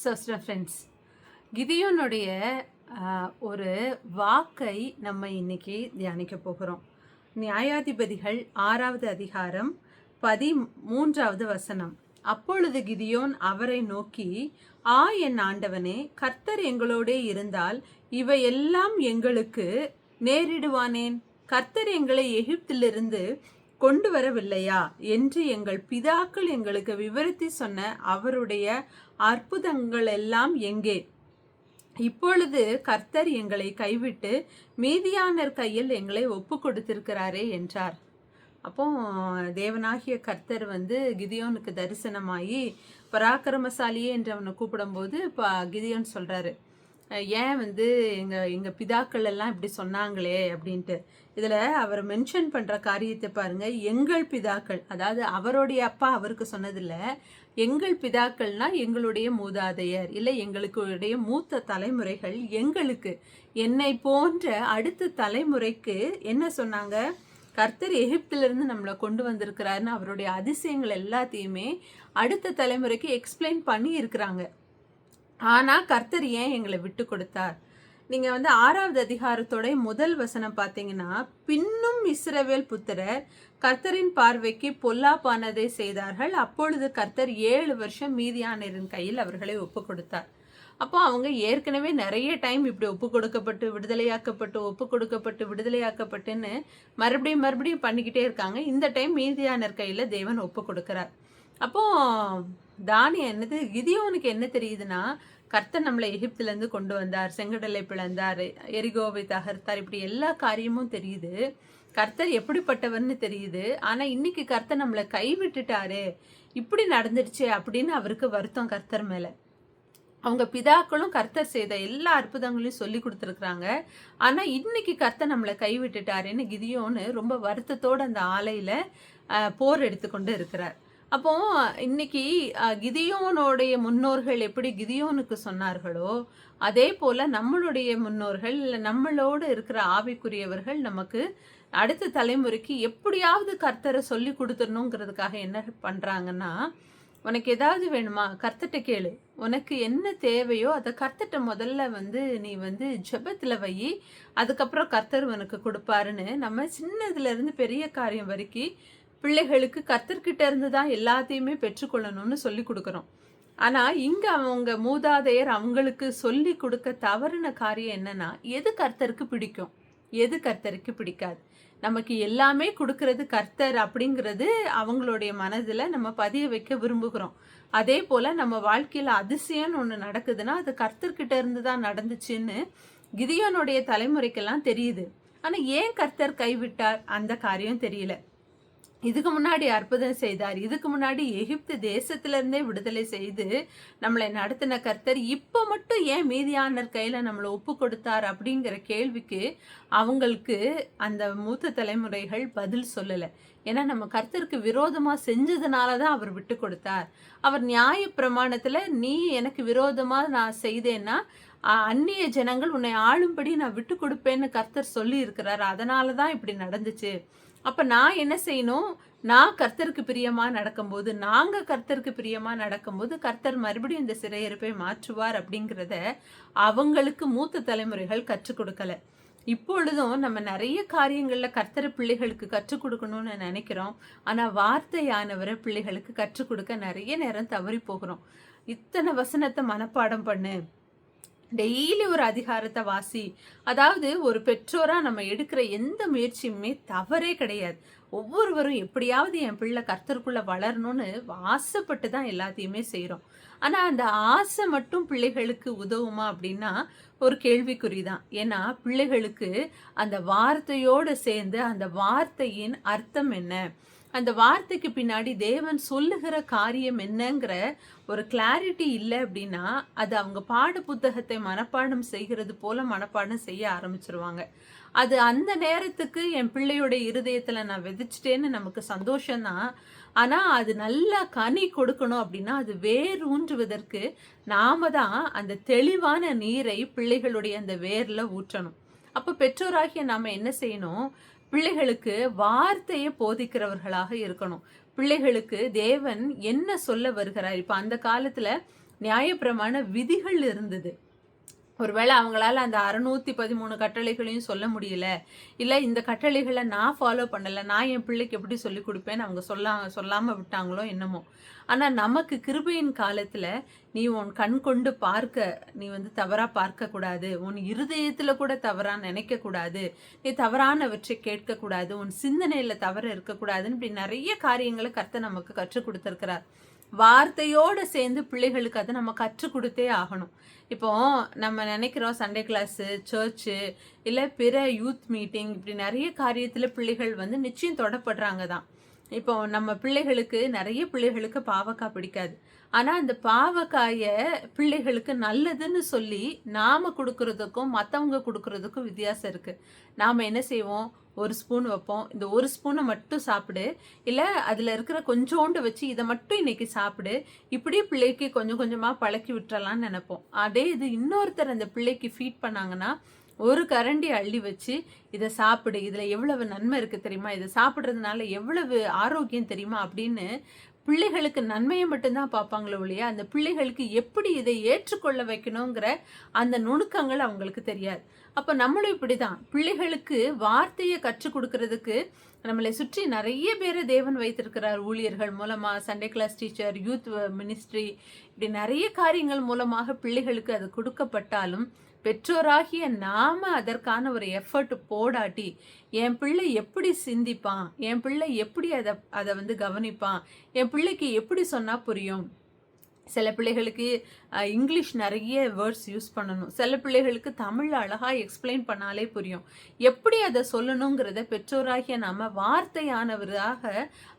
சஸ்டர் friends கிதியோனுடைய ஒரு வாக்கை நம்ம இன்னைக்கு தியானிக்க போகிறோம். நியாயாதிபதிகள் ஆறாவது அதிகாரம் பதி மூன்றாவது வசனம். அப்பொழுது கிதியோன் அவரை நோக்கி ஆ என் ஆண்டவனே கர்த்தர் எங்களோடே இருந்தால் இவையெல்லாம் எங்களுக்கு நேரிடுவானேன். கர்த்தர் எங்களை எகிப்திலிருந்து கொண்டு வரவில்லையா என்று எங்கள் பிதாக்கள் எங்களுக்கு விவரித்து சொன்ன அவருடைய அற்புதங்கள் எல்லாம் எங்கே? இப்பொழுது கர்த்தர் எங்களை கைவிட்டு மீதியானர் கையில் எங்களை ஒப்பு கொடுத்திருக்கிறாரே என்றார். அப்போ தேவனாகிய கர்த்தர் வந்து கிதியோனுக்கு தரிசனமாகி பராக்கிரமசாலியே என்று அவனை கூப்பிடும்போது இப்போ கிதியோன் சொல்கிறாரு ஏன் வந்து எங்கள் எங்கள் பிதாக்கள் எல்லாம் இப்படி சொன்னாங்களே அப்படின்ட்டு. இதில் அவர் மென்ஷன் பண்ணுற காரியத்தை பாருங்கள் எங்கள் பிதாக்கள் அதாவது அவருடைய அப்பா அவருக்கு சொன்னதில்ல. எங்கள் பிதாக்கள்னால் எங்களுடைய மூதாதையர் இல்லை எங்களுடைய மூத்த தலைமுறைகள் எங்களுக்கு. என்னை போன்ற அடுத்த தலைமுறைக்கு என்ன சொன்னாங்க? கர்த்தர் எகிப்திலிருந்து நம்மளை கொண்டு வந்திருக்கிறாருன்னு அவருடைய அதிசயங்கள் எல்லாத்தையுமே அடுத்த தலைமுறைக்கு எக்ஸ்பிளைன் பண்ணி இருக்கிறாங்க ஆனால் கர்த்தர் ஏன் எங்களை விட்டு கொடுத்தார்? நீங்கள் வந்து ஆறாவது அதிகாரத்தோட முதல் வசனம் பார்த்தீங்கன்னா பின்னும் இஸ்ரவேல் புத்திரர் கர்த்தரின் பார்வைக்கு பொல்லாப்பானதை செய்தார்கள். அப்பொழுது கர்த்தர் ஏழு வருஷம் மீதியானரின் கையில் அவர்களை ஒப்பு கொடுத்தார். அப்போ அவங்க ஏற்கனவே நிறைய டைம் இப்படி ஒப்பு கொடுக்கப்பட்டு விடுதலையாக்கப்பட்டு ஒப்பு கொடுக்கப்பட்டு விடுதலையாக்கப்பட்டுன்னு மறுபடியும் மறுபடியும் பண்ணிக்கிட்டே இருக்காங்க. இந்த டைம் மீதியானர் கையில் தேவன் ஒப்பு கொடுக்குறார். அப்போ தானி என்னது? கிதியோனுக்கு என்ன தெரியுதுன்னா கர்த்தர் நம்மளை எகிப்துலேருந்து கொண்டு வந்தார் செங்கடலை பிளந்தார் எரிகோவை தகர்த்தார் இப்படி எல்லா காரியமும் தெரியுது. கர்த்தர் எப்படிப்பட்டவர்னு தெரியுது. ஆனால் இன்னைக்கு கர்த்தர் நம்மளை கைவிட்டுட்டாரு. இப்படி நடந்துடுச்சே அப்படின்னு அவருக்கு வருத்தம் கர்த்தர் மேலே. அவங்க பிதாக்களும் கர்த்தர் செய்த எல்லா அற்புதங்களையும் சொல்லி கொடுத்துருக்குறாங்க. ஆனால் இன்னைக்கு கர்த்தர் நம்மளை கைவிட்டுட்டாருன்னு கிதியோன்னு ரொம்ப வருத்தத்தோட அந்த ஆலையில் போர் எடுத்துக்கொண்டு இருக்கிறார். அப்போ இன்னைக்கு கிதியோனுடைய முன்னோர்கள் எப்படி கிதியோனுக்கு சொன்னார்களோ அதே போல நம்மளுடைய முன்னோர்கள் இல்லை நம்மளோடு இருக்கிற ஆவிக்குரியவர்கள் நமக்கு அடுத்த தலைமுறைக்கு எப்படியாவது கர்த்தரை சொல்லி கொடுத்துடணுங்கிறதுக்காக என்ன பண்ணுறாங்கன்னா உனக்கு ஏதாவது வேணுமா? கர்த்தட்ட கேளு. உனக்கு என்ன தேவையோ அதை கர்த்தட்ட முதல்ல வந்து நீ வந்து ஜெபத்தில் வை அதுக்கப்புறம் கர்த்தர் உனக்கு கொடுப்பாருன்னு நம்ம சின்னதுலேருந்து பெரிய காரியம் வரைக்கும் பிள்ளைகளுக்கு கர்த்தர்கிட்ட இருந்து தான் எல்லாத்தையுமே பெற்றுக்கொள்ளணும்னு சொல்லி கொடுக்குறோம். ஆனா இங்க அவங்க மூதாதையர் அவங்களுக்கு சொல்லி கொடுக்க தவறின காரியம் என்னன்னா எது கர்த்தருக்கு பிடிக்கும்? எது கர்த்தருக்கு பிடிக்காது? நமக்கு எல்லாமே கொடுக்கறது கர்த்தர் அப்படிங்கிறது அவங்களுடைய மனதில் நம்ம பதிய வைக்க விரும்புகிறோம். அதே போல் நம்ம வாழ்க்கையில் அதிசயம்னு ஒன்று நடக்குதுன்னா அது கர்த்தர்கிட்ட இருந்து தான் நடந்துச்சுன்னு கிதியோனுடைய தலைமுறைக்கெல்லாம் தெரியுது. ஆனால் ஏன் கர்த்தர் கைவிட்டார்? அந்த காரியம் தெரியல. இதுக்கு முன்னாடி அற்புதம் செய்தார். இதுக்கு முன்னாடி எகிப்து தேசத்திலேருந்தே விடுதலை செய்து நம்மளை நடத்தின கர்த்தர் இப்போ மட்டும் ஏன் மீதியானர் கையில் நம்மளை ஒப்பு கொடுத்தார் அப்படிங்கிற கேள்விக்கு அவங்களுக்கு அந்த மூத்த தலைமுறைகள் பதில் சொல்லலை. ஏன்னா நம்ம கர்த்தருக்கு விரோதமாக செஞ்சதுனால தான் அவர் விட்டு கொடுத்தார். அவர் நியாய பிரமாணத்தில் நீ எனக்கு விரோதமாக நான் செய்தேன்னா அந்நிய ஜனங்கள் உன்னை ஆளும்படி நான் விட்டு கொடுப்பேன்னு கர்த்தர் சொல்லி இருக்கிறார் அதனால தான் இப்படி நடந்துச்சு. அப்போ நான் என்ன செய்யணும்? நான் கர்த்தருக்கு பிரியமாக நடக்கும்போது நாங்கள் கர்த்தருக்கு பிரியமாக நடக்கும்போது கர்த்தர் மறுபடியும் இந்த சிறையிருப்பை மாற்றுவார் அப்படிங்கிறத அவங்களுக்கு மூத்த தலைமுறைகள் கற்றுக் கொடுக்கல. இப்பொழுதும் நம்ம நிறைய காரியங்களில் கர்த்தர் பிள்ளைகளுக்கு கற்றுக் கொடுக்கணும்னு நினைக்கிறோம். ஆனால் வார்த்தையானவரை பிள்ளைகளுக்கு கற்றுக் கொடுக்க நிறைய நேரம் தவறி போகிறோம். இத்தனை வசனத்தை மனப்பாடம் பண்ணு. டெய்லி ஒரு அதிகாரத்தை வாசி. அதாவது ஒரு பெற்றோராக நம்ம எடுக்கிற எந்த முயற்சியுமே தவறே கிடையாது. ஒவ்வொருவரும் எப்படியாவது என் பிள்ளை கர்த்தருக்குள்ளே வளரணும்னு ஆசைப்பட்டு தான் எல்லாத்தையுமே செய்கிறோம் ஆனால் அந்த ஆசை மட்டும் பிள்ளைகளுக்கு உதவுமா அப்படின்னா ஒரு கேள்விக்குறி தான். ஏன்னா பிள்ளைகளுக்கு அந்த வார்த்தையோடு சேர்ந்து அந்த வார்த்தையின் அர்த்தம் என்ன? அந்த வார்த்தைக்கு பின்னாடி தேவன் சொல்லுகிற காரியம் என்னங்கிற ஒரு கிளாரிட்டி இல்லை அப்படின்னா அது அவங்க பாட புத்தகத்தை மனப்பாடம் செய்கிறது போல மனப்பாடம் செய்ய ஆரம்பிச்சிருவாங்க. அது அந்த நேரத்துக்கு என் பிள்ளையோட இருதயத்தில் நான் விதைச்சிட்டேன்னு நமக்கு சந்தோஷம்தான். ஆனால் அது நல்லா கனி கொடுக்கணும் அப்படின்னா அது வேர் ஊன்றுவதற்கு நாம தான் அந்த தெளிவான நீரை பிள்ளைகளுடைய அந்த வேரில் ஊற்றணும். அப்போ பெற்றோராகிய நாம என்ன செய்யணும்? பிள்ளைகளுக்கு வார்த்தையை போதிக்கிறவர்களாக இருக்கணும். பிள்ளைகளுக்கு தேவன் என்ன சொல்ல வருகிறார்? இப்போ அந்த காலத்தில் நியாயப்பிரமாண விதிகள் இருந்தது. ஒருவேளை அவங்களால அந்த அறுநூத்தி பதிமூணு கட்டளைகளையும் சொல்ல முடியல. இல்லை இந்த கட்டளைகளை நான் ஃபாலோ பண்ணலை. நான் என் பிள்ளைக்கு எப்படி சொல்லி கொடுப்பேன்னு அவங்க சொல்ல சொல்லாமல் விட்டாங்களோ என்னமோ. ஆனால் நமக்கு கிருபையின் காலத்தில் நீ உன் கண் கொண்டு பார்க்க நீ வந்து தவறாக பார்க்கக்கூடாது உன் இருதயத்தில் கூட தவறாக நினைக்கக்கூடாது நீ தவறானவற்றை கேட்கக்கூடாது உன் சிந்தனையில் தவறு இருக்கக்கூடாதுன்னு இப்படி நிறைய காரியங்களை கர்த்த நமக்கு கற்றுக் கொடுத்துருக்கிறார். வார்த்தையோடு சேர்ந்து பிள்ளைகளுக்கு அதை நம்ம கற்றுக் கொடுத்தே ஆகணும். இப்போ நம்ம நினைக்கிறோம் சண்டே கிளாஸு சர்ச்சு இல்லை பிற யூத் மீட்டிங் இப்படி நிறைய காரியத்தில் பிள்ளைகள் வந்து நிச்சயம் தொடப்படுறாங்க தான். இப்போ நம்ம பிள்ளைகளுக்கு நிறைய பிள்ளைகளுக்கு பாவக்காய் பிடிக்காது. ஆனால் அந்த பாவக்காயை பிள்ளைகளுக்கு நல்லதுன்னு சொல்லி நாம் கொடுக்கறதுக்கும் மற்றவங்க கொடுக்கறதுக்கும் வித்தியாசம் இருக்குது நாம் என்ன செய்வோம்? ஒரு ஸ்பூன் வைப்போம். இந்த ஒரு ஸ்பூனை மட்டும் சாப்பிடு. இல்லை அதில் இருக்கிற கொஞ்சோண்டு வச்சு இதை மட்டும் இன்றைக்கி சாப்பிடு. இப்படி பிள்ளைக்கு கொஞ்சம் கொஞ்சமாக பழக்கி விட்டுறலான்னு நினைப்போம். அதே இது இன்னொருத்தர் அந்த பிள்ளைக்கு ஃபீட் பண்ணாங்கன்னா ஒரு கரண்டி அள்ளி வச்சு இதை சாப்பிடு. இதில் எவ்வளவு நன்மை இருக்குது தெரியுமா? இதை சாப்பிட்றதுனால எவ்வளவு ஆரோக்கியம் தெரியுமா? அப்படின்னு பிள்ளைகளுக்கு நன்மையை மட்டும்தான் பார்ப்பாங்களோ ஒழிய அந்த பிள்ளைகளுக்கு எப்படி இதை ஏற்றுக்கொள்ள வைக்கணுங்கிற அந்த நுணுக்கங்கள் அவங்களுக்கு தெரியாது. அப்போ நம்மளும் இப்படி தான் பிள்ளைகளுக்கு வார்த்தையை கற்றுக் கொடுக்கறதுக்கு நம்மளை சுற்றி நிறைய பேர் தேவன் வைத்திருக்கிறார். ஊழியர்கள் மூலமாக Sunday class teacher youth ministry இப்படி நிறைய காரியங்கள் மூலமாக பிள்ளைகளுக்கு அது கொடுக்கப்பட்டாலும் பெற்றோராகிய நாம் அதற்கான ஒரு எஃபர்ட் போடாட்டி என் பிள்ளை எப்படி சிந்திப்பான்? என் பிள்ளை எப்படி அதை அதை வந்து கவனிப்பான்? என் பிள்ளைக்கு எப்படி சொன்னால் புரியும்? சில பிள்ளைகளுக்கு இங்கிலீஷ் நிறைய வேர்ட்ஸ் யூஸ் பண்ணணும். சில பிள்ளைகளுக்கு தமிழ் அழகாக எக்ஸ்பிளைன் பண்ணாலே புரியும். எப்படி அதை சொல்லணுங்கிறத பெற்றோராகிய நம்ம வார்த்தையானவராக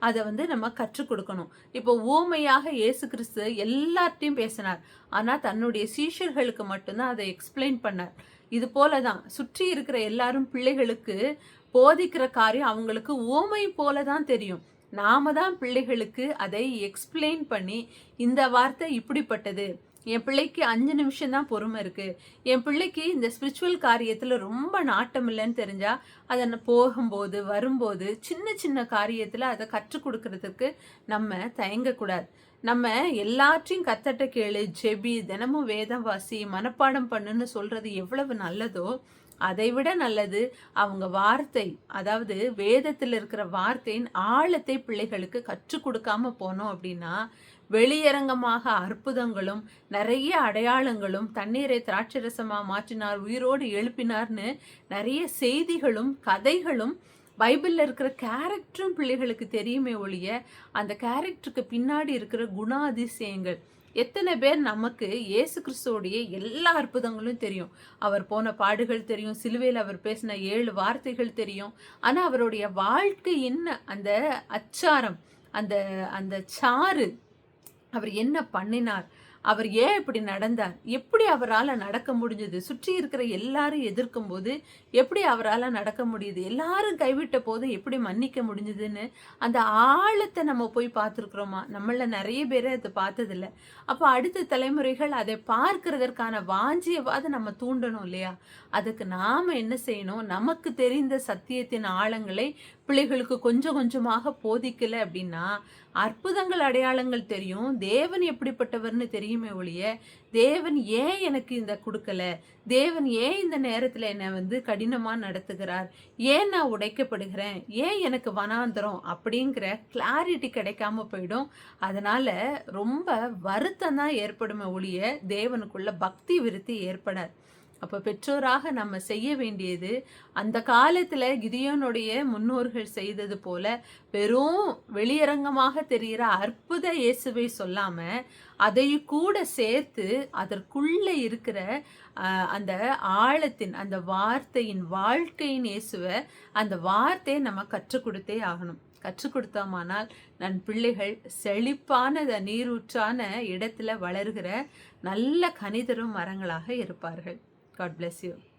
அதை வந்து நம்ம கற்றுக் கொடுக்கணும். இப்போ ஊமையாக இயேசு கிறிஸ்து எல்லார்ட்டையும் பேசினார். ஆனால் தன்னுடைய சீஷர்களுக்கு மட்டும்தான் அதை எக்ஸ்பிளைன் பண்ணார். இது போல தான் சுற்றி இருக்கிற எல்லாரும் பிள்ளைகளுக்கு போதிக்கிற காரியம் அவங்களுக்கு ஓமை போல தான் தெரியும். நாம தான் பிள்ளைகளுக்கு அதை எக்ஸ்பிளைன் பண்ணி இந்த வார்த்தை இப்படிப்பட்டது. என் பிள்ளைக்கு அஞ்சு நிமிஷம் தான் பொறுமை இருக்கு. என் பிள்ளைக்கு இந்த ஸ்பிரிச்சுவல் காரியத்தில் ரொம்ப நாட்டம் இல்லைன்னு தெரிஞ்சா அதை போகும்போது வரும்போது சின்ன சின்ன காரியத்தில் அதை கற்றுக் கொடுக்கறதுக்கு நம்ம தயங்கக்கூடாது. நம்ம எல்லாற்றையும் கத்தட்ட கேளு ஜெபி தினமும் வேதம் வாசி மனப்பாடம் பண்ணுன்னு சொல்றது எவ்வளவு நல்லதோ அதை விட நல்லது அவங்க வார்த்தை அதாவது வேதத்தில் இருக்கிற வார்த்தையின் ஆழத்தை பிள்ளைகளுக்கு கற்றுக் கொடுக்காம போனோம் அப்படின்னா வெளியரங்கமாக அற்புதங்களும் நிறைய அடையாளங்களும் தண்ணீரை திராட்சரசமாக மாற்றினார் உயிரோடு எழுப்பினார்னு நிறைய செய்திகளும் கதைகளும் பைபிளில் இருக்கிற கேரக்டரும் பிள்ளைகளுக்கு தெரியுமே ஒழிய அந்த கேரக்டருக்கு பின்னாடி இருக்கிற குணாதிசயங்கள் எத்தனை பேர் நமக்கு இயேசு கிறிஸ்துவோடைய எல்லா அற்புதங்களும் தெரியும். அவர் போன பாடுகள் தெரியும் சிலுவையில் அவர் பேசின ஏழு வார்த்தைகள் தெரியும். ஆனால் அவருடைய வாழ்க்கையின் அந்த அச்சாரம் அந்த அந்த சாறு அவர் என்ன பண்ணினார்? அவர் ஏன் இப்படி நடந்தார்? எப்படி அவரால் நடக்க முடிஞ்சது? சுற்றி இருக்கிற எல்லாரும் எதிர்க்கும் போது எப்படி அவரால் நடக்க முடியுது? எல்லாரும் கைவிட்ட போது எப்படி மன்னிக்க முடிஞ்சதுன்னு அந்த ஆழத்தை நம்ம போய் பார்த்துருக்குறோமா? நம்மள நிறைய பேர் அதை பார்த்ததில்ல. அப்போ அடுத்த தலைமுறைகள் அதை பார்க்கறதற்கான வாஞ்சியவாத நம்ம தூண்டணும் இல்லையா? அதுக்கு நாம் என்ன செய்யணும்? நமக்கு தெரிந்த சத்தியத்தின் ஆழங்களை பிள்ளைகளுக்கு கொஞ்சம் கொஞ்சமாக போதிக்கல அப்படின்னா அற்புதங்கள் அடையாளங்கள் தெரியும். தேவன் எப்படிப்பட்டவர்னு தெரியுமே ஒழிய தேவன் ஏன் எனக்கு இந்த கொடுக்கல? தேவன் ஏன் இந்த நேரத்தில் என்னை வந்து கடினமாக நடத்துகிறார்? ஏன் நான் உடைக்கப்படுகிறேன்? ஏன் எனக்கு வனாந்திரம்? அப்படிங்கிற கிளாரிட்டி கிடைக்காம போயிடும். அதனால ரொம்ப வருத்தம் தான் ஏற்படுமே ஒழிய தேவனுக்குள்ள பக்தி விருத்தி ஏற்படாது. அப்போ பெற்றோராக நம்ம செய்ய வேண்டியது அந்த காலத்தில் கிதியோனுடைய முன்னோர்கள் செய்தது போல வெறும் வெளியரங்கமாக தெரிகிற அற்புத இயேசுவை சொல்லாமல் அதையும் கூட சேர்த்து அதற்குள்ளே இருக்கிற அந்த ஆழத்தின் அந்த வார்த்தையின் வாழ்க்கையின் இயேசுவை அந்த வார்த்தையை நம்ம கற்றுக் கொடுத்தே ஆகணும். கற்றுக் கொடுத்தோமானால் நன் பிள்ளைகள் செழிப்பான நீரூற்றான இடத்துல வளர்கிற நல்ல கனிதரும் மரங்களாக இருப்பார்கள். God bless you.